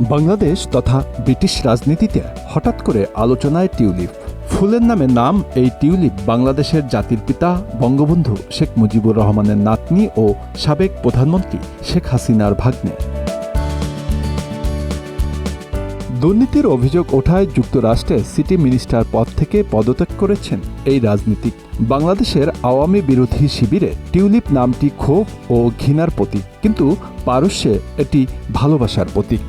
বাংলাদেশ তথা ব্রিটিশ রাজনীতিতে হঠাৎ করে আলোচনায় টিউলিপ। ফুলের নামে নাম এই টিউলিপ বাংলাদেশের জাতির পিতা বঙ্গবন্ধু শেখ মুজিবুর রহমানের নাতনি ও সাবেক প্রধানমন্ত্রী শেখ হাসিনার ভাগ্নে। দুর্নীতির অভিযোগ ওঠায় যুক্তরাষ্ট্রে সিটি মিনিস্টার পদ থেকে পদত্যাগ করেছেন এই রাজনীতিক। বাংলাদেশের আওয়ামী বিরোধী শিবিরে টিউলিপ নামটি ক্ষোভ ও ঘৃণার প্রতীক, কিন্তু পারস্যে এটি ভালোবাসার প্রতীক।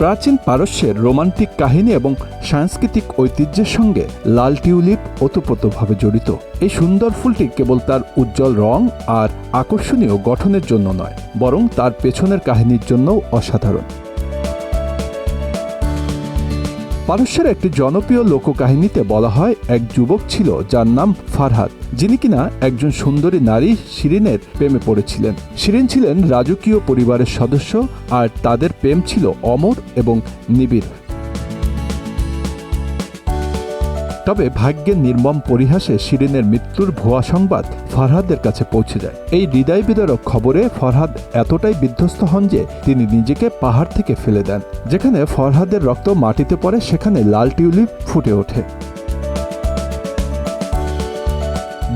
প্রাচীন পারস্যের রোমান্টিক কাহিনী এবং সাংস্কৃতিক ঐতিহ্যের সঙ্গে লাল টিউলিপ ওতপ্রোতভাবে জড়িত। এই সুন্দর ফুলটি কেবল তার উজ্জ্বল রং আর আকর্ষণীয় গঠনের জন্য নয়, বরং তার পেছনের কাহিনীর জন্যও অসাধারণ। পারস্যের একটি জনপ্রিয় লোককাহিনীতে বলা হয়, এক যুবক ছিল যার নাম ফারহাদ যিনি কিনা একজন সুন্দরী নারী শিরিনের প্রেমে পড়েছিলেন। শিরিন ছিলেন রাজকীয় পরিবারের সদস্য আর তাদের প্রেম ছিল অমর এবং নিবিড়। তবে ভাগ্যের নির্মম পরিহাসে শিরিনের মৃত্যুর ভুয়া সংবাদ ফরহাদের কাছে পৌঁছে যায়। এই হৃদয় বিদারক খবরে ফরহাদ এতটাই বিধ্বস্ত হন যে তিনি নিজেকে পাহাড় থেকে ফেলে দেন, যেখানে ফরহাদের রক্ত মাটিতে পড়ে সেখানে লাল টিউলিপ ফুটে ওঠে।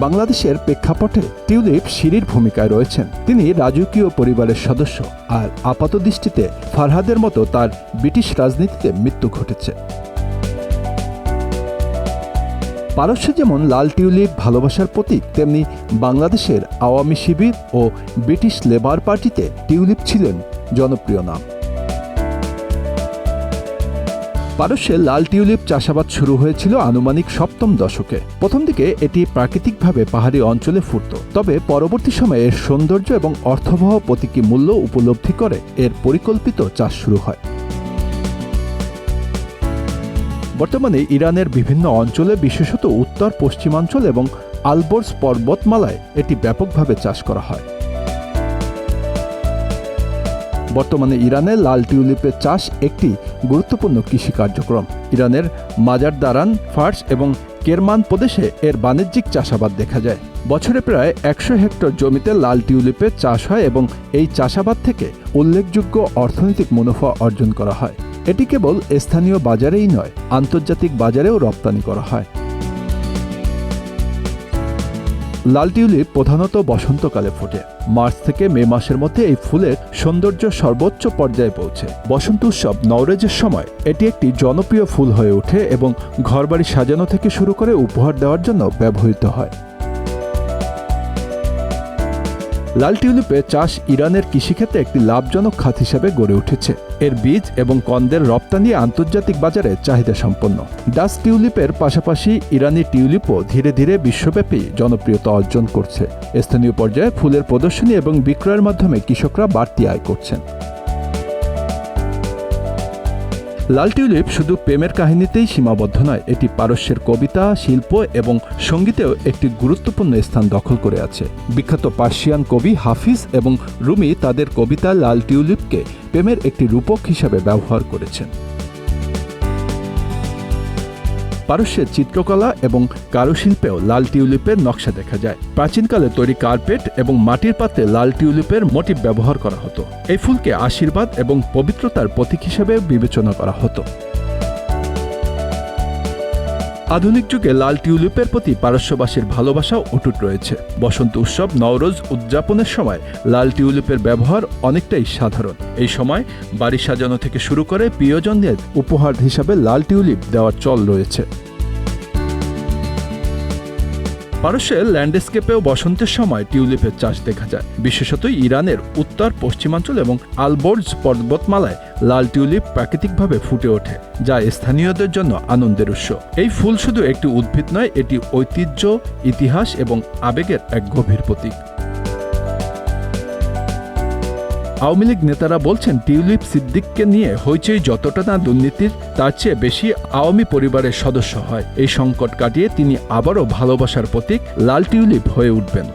বাংলাদেশের প্রেক্ষাপটে টিউলিপ সিঁড়ির ভূমিকায় রয়েছেন। তিনি রাজকীয় পরিবারের সদস্য আর আপাত দৃষ্টিতে ফারহাদের মতো তার ব্রিটিশ রাজনীতিতে মৃত্যু ঘটেছে। পারস্যে যেমন লাল টিউলিপ ভালোবাসার প্রতীক, তেমনি বাংলাদেশের আওয়ামী শিবির ও ব্রিটিশ লেবার পার্টিতে টিউলিপ ছিলেন জনপ্রিয় নাম। পারস্যে লাল টিউলিপ চাষাবাদ শুরু হয়েছিল আনুমানিক সপ্তম দশকে। প্রথম দিকে এটি প্রাকৃতিকভাবে পাহাড়ি অঞ্চলে ফুটত। তবে পরবর্তী সময়ে এর সৌন্দর্য এবং অর্থবহ প্রতীকী মূল্য উপলব্ধি করে এর পরিকল্পিত চাষ শুরু হয়। বর্তমানে ইরানের বিভিন্ন অঞ্চলে, বিশেষত উত্তর, পশ্চিমাঞ্চল এবং আলবোর্স পর্বতমালায় এটি ব্যাপকভাবে চাষ করা হয়। বর্তমানে ইরানে লাল টিউলিপের চাষ একটি গুরুত্বপূর্ণ কৃষি কার্যক্রম। ইরানের মাজার দারান ফার্স এবং কেরমান প্রদেশে এর বাণিজ্যিক চাষাবাদ দেখা যায়। বছরে প্রায় একশো হেক্টর জমিতে লাল টিউলিপের চাষ হয় এবং এই চাষাবাদ থেকে উল্লেখযোগ্য অর্থনৈতিক মুনাফা অর্জন করা হয়। এটি কেবল স্থানীয় বাজারেই নয়, আন্তর্জাতিক বাজারেও রপ্তানি করা হয়। লাল টিউলিপ প্রধানত বসন্তকালে ফোটে। মার্চ থেকে মে মাসের মধ্যে এই ফুলের সৌন্দর্য সর্বোচ্চ পর্যায়ে পৌঁছে। বসন্ত উৎসব নওরেজের সময় এটি একটি জনপ্রিয় ফুল হয়ে ওঠে এবং ঘরবাড়ি সাজানো থেকে শুরু করে উপহার দেওয়ার জন্য ব্যবহৃত হয়। লাল টিউলিপের চাষ ইরানের কৃষিক্ষেত্রে একটি লাভজনক খাত হিসেবে গড়ে উঠেছে। এর বীজ এবং কন্দের রপ্তানি আন্তর্জাতিক বাজারে চাহিদা সম্পন্ন। ডাস টিউলিপের পাশাপাশি ইরানি টিউলিপও ধীরে ধীরে বিশ্বব্যাপী জনপ্রিয়তা অর্জন করছে। স্থানীয় পর্যায়ে ফুলের প্রদর্শনী এবং বিক্রয়ের মাধ্যমে কৃষকরা বাড়তি আয় করছেন। লাল টিউলিপ শুধু প্রেমের কাহিনীতেই সীমাবদ্ধ নয়, এটি পারস্যের কবিতা, শিল্প এবং সঙ্গীতেও একটি গুরুত্বপূর্ণ স্থান দখল করে আছে। বিখ্যাত পার্সিয়ান কবি হাফিজ এবং রুমি তাদের কবিতা লাল টিউলিপকে প্রেমের একটি রূপক হিসাবে ব্যবহার করেছেন। পারস্যের চিত্রকলা এবং কারুশিল্পেও লাল টিউলিপের নকশা দেখা যায়। প্রাচীনকালে তৈরি কার্পেট এবং মাটির পাত্রে লাল টিউলিপের মোটিভ ব্যবহার করা হতো। এই ফুলকে আশীর্বাদ এবং পবিত্রতার প্রতীক হিসেবে বিবেচনা করা হতো। আধুনিক যুগে লাল টিউলিপের প্রতি পারস্যবাসীর ভালোবাসাও অটুট রয়েছে। বসন্ত উৎসব, নওরোজ উদযাপনের সময় লাল টিউলিপের ব্যবহার অনেকটাই সাধারণ। এই সময় বাড়ি সাজানো থেকে শুরু করে প্রিয়জনদের উপহার হিসাবে লাল টিউলিপ দেওয়ার চল রয়েছে। পারস্যের ল্যান্ডস্কেপেও বসন্তের সময় টিউলিপের চাষ দেখা যায়। বিশেষত ইরানের উত্তর, পশ্চিমাঞ্চল এবং আলবোর্জ পর্বতমালায় লাল টিউলিপ প্রাকৃতিকভাবে ফুটে ওঠে, যা স্থানীয়দের জন্য আনন্দের উৎস। এই ফুল শুধু একটি উদ্ভিদ নয়, এটি ঐতিহ্য, ইতিহাস এবং আবেগের এক গভীর প্রতীক। আওয়ামী লীগ নেতারা বলছেন, টিউলিপ সিদ্দিককে নিয়ে হইচই যতটা না দুর্নীতির, তার চেয়ে বেশি আওয়ামী পরিবারের সদস্য হয়। এই সংকট কাটিয়ে তিনি আবারও ভালোবাসার প্রতীক লাল টিউলিপ হয়ে উঠবেন।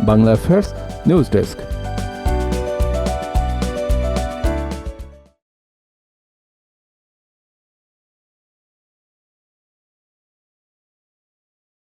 Bangla affairs news desk